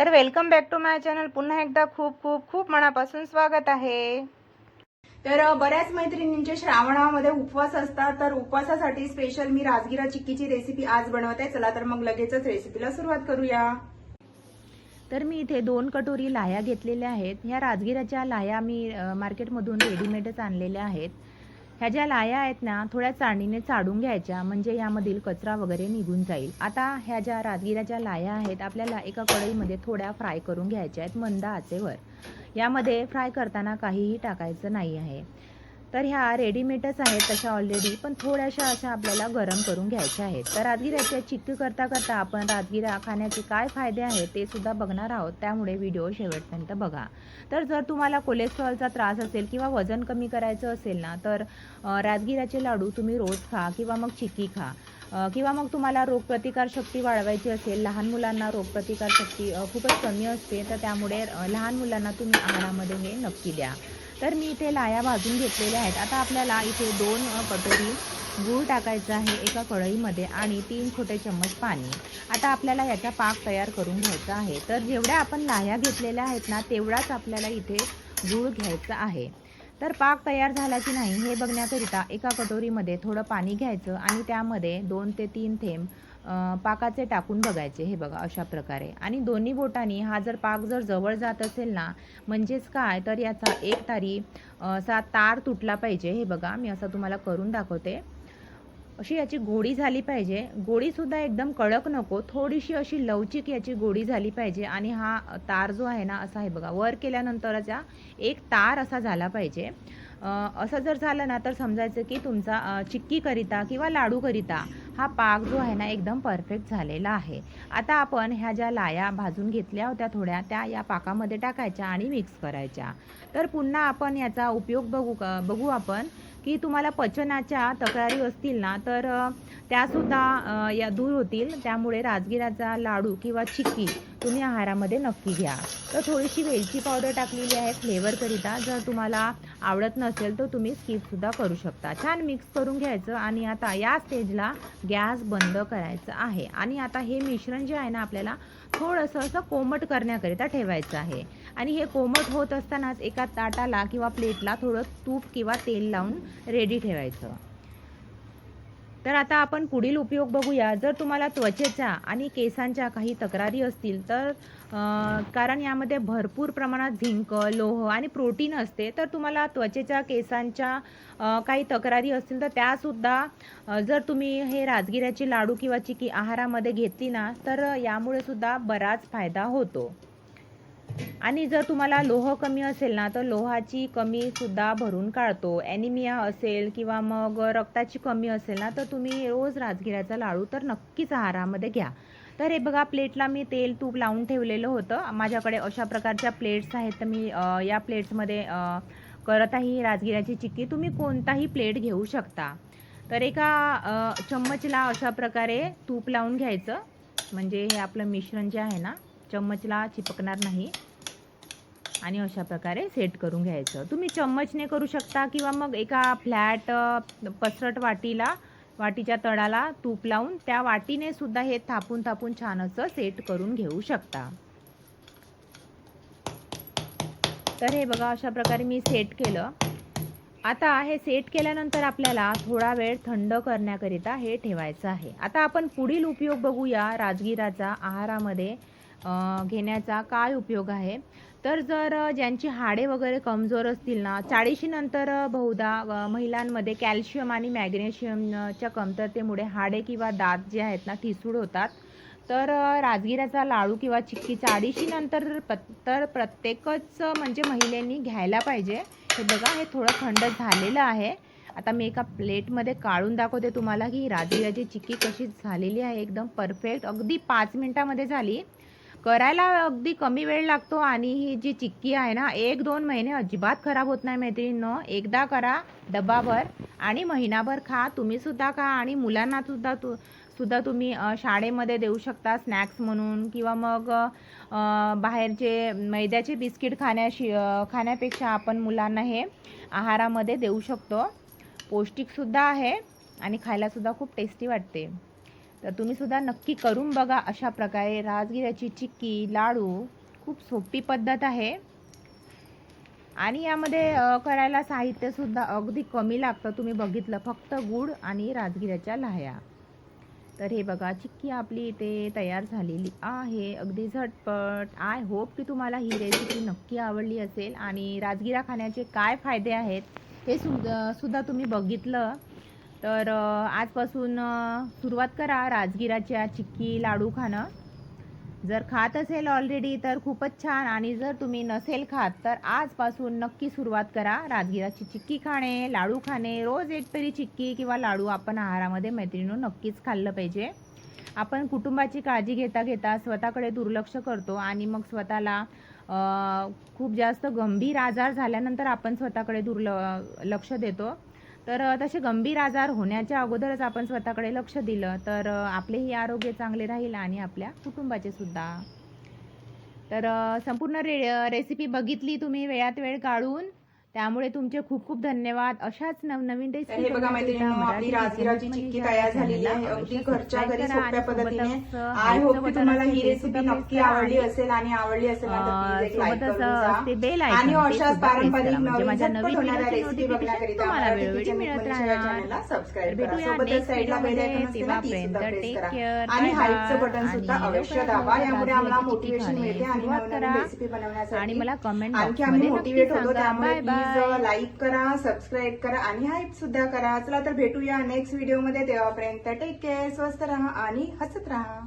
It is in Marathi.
तर welcome back to my channel. पुन्हा एकदा खूप खूप खूप मनापासून स्वागत आहे. तर बऱ्याच मैत्रिणींचे श्रावणामध्ये उपवास असतात तर उपवासासाठी स्पेशल मी राजगिरा चिक्कीची रेसिपी आज बनवते. चला तर मग लगेचच रेसिपीला सुरुवात करूया. तर मी इथे दोन कटोरी लाया घेतलेल्या आहेत. ह्या राजगिराच्या लाया मी मार्केटमधून रेडीमेडच आणलेल्या आहेत. ह्या ज्या लाया आहेत ना थोड्या चाळणीने चाडून घ्यायच्या म्हणजे यामधील कचरा वगैरे निघून जाईल. आता ह्या ज्या राजगिऱ्या ज्या लाया आहेत आपल्याला एका कढईमध्ये थोड्या फ्राय करून घ्यायच्या आहेत मंद आचेवर. यामध्ये फ्राय करताना काहीही टाकायचं नाही आहे. तर ह्या रेडीमेडच आहेत तशा ऑलरेडी पण थोड्याशा अशा आपल्याला गरम करून घ्यायच्या आहेत. तर राजगिऱ्याच्या चिक्की करता करता आपण राजगिरा खाण्याचे काय फायदे आहेत ते सुद्धा बघणार आहोत. त्यामुळे व्हिडिओ शेवटपर्यंत बघा. तर जर तुम्हाला कोलेस्ट्रॉलचा त्रास असेल किंवा वजन कमी करायचं असेल ना तर राजगिराचे लाडू तुम्ही रोज खा किंवा मग चिक्की खा. किंवा मग तुम्हाला रोगप्रतिकारशक्ती वाढवायची असेल लहान मुलांना रोगप्रतिकारशक्ती खूपच कमी असते तर त्यामुळे लहान मुलांना तुम्ही आहारामध्ये हे नक्की द्या. तर मी इथे लाया भाजून घेतलेल्या आहेत. आता आपल्याला इथे दोन कटोरी गूळ टाकायचं आहे एका कढईमध्ये आणि तीन छोटे चम्मच पाणी. आता आपल्याला याचा पाक तयार करून घ्यायचा आहे. तर जेवढ्या आपण लाह्या घेतलेल्या आहेत ना तेवढाच आपल्याला इथे गूळ घ्यायचा आहे. तर पाक तयार झाला की नाही हे बघण्याकरिता एका कटोरीमध्ये थोडं पाणी घ्यायचं आणि त्यामध्ये दोन ते तीन थेंब पाकाचे टाकून बघायचे हे बघा अशा प्रकारे. आणि दोन्ही बोटांनी हा जर पाक जर जवळ जात असेल ना म्हणजेच काय? तर याचा एक तारी असा तार तुटला पाहिजे हे बघा मी असं तुम्हाला करून दाखवते. अशी याची गोडी झाली पाहिजे. गोडीसुद्धा एकदम कडक नको थोडीशी अशी लवचिक याची गोडी झाली पाहिजे आणि हा तार जो आहे ना असा आहे बघा वर केल्यानंतरचा एक तार असा झाला पाहिजे. असं जर झालं ना तर समजायचं की तुमचा चिक्कीकरिता किंवा लाडूकरिता हा पाक जो आहे ना एकदम परफेक्ट झालेला आहे. आता आपण ह्या ज्या लाया भाजून घेतल्या होत्या थोड्या त्या या पाकामध्ये टाकायच्या आणि मिक्स करायच्या. तर पुन्हा आपण याचा उपयोग बघू बघू आपण की तुम्हाला पचनाच्या तक्रारी असतील ना तर त्यासुद्धा या दूर होतील. त्यामुळे राजगिराचा लाडू किंवा चिक्की तुम्ही आहारामध्ये नक्की घ्या. तर थोडीशी वेलची पावडर टाकलेली आहे फ्लेवरकरिता जर तुम्हाला आवडत नसेल तर तुम्ही स्किपसुद्धा करू शकता. छान मिक्स करून घ्यायचं आणि आता या स्टेजला गॅस बंद करायचं आहे. आणि आता हे मिश्रण जे आहे ना आपल्याला थोडंसं असं कोमट करण्याकरिता ठेवायचं आहे. आणि हे कोमट होत असतानाच एका ताटाला किंवा प्लेटला थोडं तूप किंवा तेल लावून रेडी ठेवायचं. तर आता आपण पुढील उपयोग बघूया. जर तुम्हाला त्वचेच्या आणि केसांच्या काही तक्रारी असतील तर कारण यामध्ये भरपूर प्रमाणात झिंक लोह आणि प्रोटीन असते तर तुम्हाला त्वचेच्या केसांच्या काही तक्रारी असतील तर त्यासुद्धा जर तुम्ही हे राजगिऱ्याचे लाडू किंवा चिकी आहारामध्ये घेतली ना तर यामुळे सुद्धा बराच फायदा होतो. आणि जर तुम्हाला लोह कमी असेल ना तर लोहाची कमी सुद्धा भरून काढतो. ॲनिमिया असेल किंवा मग रक्ताची कमी असेल ना तर तुम्ही रोज राजगिऱ्याचा लाडू तर नक्कीच आहारामध्ये घ्या. तर हे बघा प्लेटला मी तेल तूप लावून ठेवलेलं होतं. माझ्याकडे अशा प्रकारच्या प्लेट्स आहेत तर मी या प्लेट्समध्ये करत आहे राजगिऱ्याची चिक्की. तुम्ही कोणताही प्लेट घेऊ शकता. तर एका चम्मचला अशा प्रकारे तूप लावून घ्यायचं. म्हणजे हे आपलं मिश्रण जे आहे ना चम्मचला चिपकणार नाही. आणि अशा प्रकारे सेट करून घ्यायचं. तुम्ही चम्मचने करू शकता किंवा मग एका फ्लॅट पसरट वाटीला वाटीच्या तळाला तूप लावून त्या वाटीने सुद्धा हे थापून थापून छान असं सेट करून घेऊ शकता. तर हे बघा अशा प्रकारे मी सेट केलं. आता हे सेट केल्यानंतर आपल्याला थोडा वेळ थंड करण्याकरिता हे ठेवायचं आहे. आता आपण पुढील उपयोग बघूया राजगिराचा आहारामध्ये. घेण्याचा काय उपयोग आहे? तर जर ज्यांची हाडे वगैरे कमजोर असतील ना चाळीशीनंतर बहुधा महिलांमध्ये कॅल्शियम आणि मॅग्नेशियमच्या कमतरतेमुळे हाडे किंवा दात जे आहेत ना ठिसूळ होतात. तर राजगिराचा लाडू किंवा चिक्की चाळीशीनंतर प्र- तर प्रत्येकच म्हणजे महिलांनी घ्यायला पाहिजे. हे बघा हे थोडं थंड झालेलं आहे. आता मी एका प्लेटमध्ये काढून दाखवते तुम्हाला की ही राजगिराची चिक्की कशी झालेली आहे. एकदम परफेक्ट अगदी पाच मिनटामध्ये झाली. करायला अगदी कमी वेळ लागतो आणि ही जी चिक्की आहे ना एक दोन महिने अजिबात खराब होत नाही मैत्रिणींनो. एकदा करा डब्बाभर आणि महिनाभर खा. तुम्हीसुद्धा खा आणि मुलांना सुद्धा तू सुद्धा तुम्ही शाळेमध्ये देऊ शकता स्नॅक्स म्हणून किंवा मग बाहेरचे मैद्याचे बिस्किट खाण्याशी खाण्यापेक्षा आपण मुलांना हे आहारामध्ये देऊ शकतो. पौष्टिकसुद्धा आहे आणि खायलासुद्धा खूप टेस्टी वाटते. तर तुम्ही सुद्धा नक्की करून बघा अशा प्रकारे. राजगिऱ्याची चिक्की लाडू खूप सोपी पद्धत आहे. आणि यामध्ये करायला साहित्यसुद्धा अगदी कमी लागतं. तुम्ही बघितलं फक्त गूळ आणि राजगिऱ्याच्या लाह्या. तर हे बघा चिक्की आपली इथे तयार झालेली आहे. अगदी झटपट. आय होप की तुम्हाला ही रेसिपी नक्की आवडली असेल. आणि राजगिरा खाण्याचे काय फायदे आहेत हे सुद्धा सुद्धा तुम्ही बघितलं. तर आजपासून सुरुवात करा राजगिराच्या चिक्की लाडू खाणं. जर खात असेल ऑलरेडी तर खूपच छान. आणि जर तुम्ही नसेल खात तर आजपासून नक्की सुरुवात करा राजगिराची चिक्की खाणे लाडू खाणे. रोज एक तरी चिक्की किंवा लाडू आपण आहारामध्ये मैत्रिणी नक्कीच खाल्लं पाहिजे. आपण कुटुंबाची काळजी घेता घेता स्वतःकडे दुर्लक्ष करतो आणि मग स्वतःला खूप जास्त गंभीर आजार झाल्यानंतर आपण स्वतःकडे दुर्ल लक्ष देतो. तर तसे गंभीर आजार होण्याच्या अगोदरच आपण स्वतःकडे लक्ष दिलं तर आपलेही आरोग्य चांगले राहील आणि आपल्या कुटुंबाचे सुद्धा. तर संपूर्ण रे रेसिपी बघितली तुम्ही वेळात वेळ काढून. त्यामुळे तुमचे खूप खूप धन्यवाद. अशाच नवनवीन रेसिपी हे बघा मैत्रिणींनो आपली राजगिराची चिक्की तयार झालेली आहे. अगदी घरच्या घरी सोप्या पद्धतीने. आय होप की तुम्हाला ही रेसिपी नक्की आवडली असेल आणि आवडली असेल ना तर प्लीज एक लाईक सोबतच बेल आणि अशाच पारंपरिक. म्हणजे नवीन माझ्या नवीन होणाऱ्या रेसिपी बघण्याकरिता तुम्हाला वेळोवेळी मिळत राहणार. चॅनलला सबस्क्राईब करा. सोबतच साईडला बेल आयकॉन. असते ना ती सुद्धा प्रेस करा. आणि हाईटचं. बटन सुद्धा आणि अवश्य दाबा. यामुळे आम्हाला मोटिवेशन मिळते आणि करा. रेसिपी आणि बनवण्यासाठी मला कमेंट आणखी आम्ही मोटिवेट होतो त्यामुळे प्लीज लाईक करा सबस्क्राईब करा आणि हाईप सुद्धा करा. चला तर भेटूया नेक्स्ट व्हिडिओमध्ये तेव्हापर्यंत टेक केअर स्वस्त राहा आणि हसत राहा.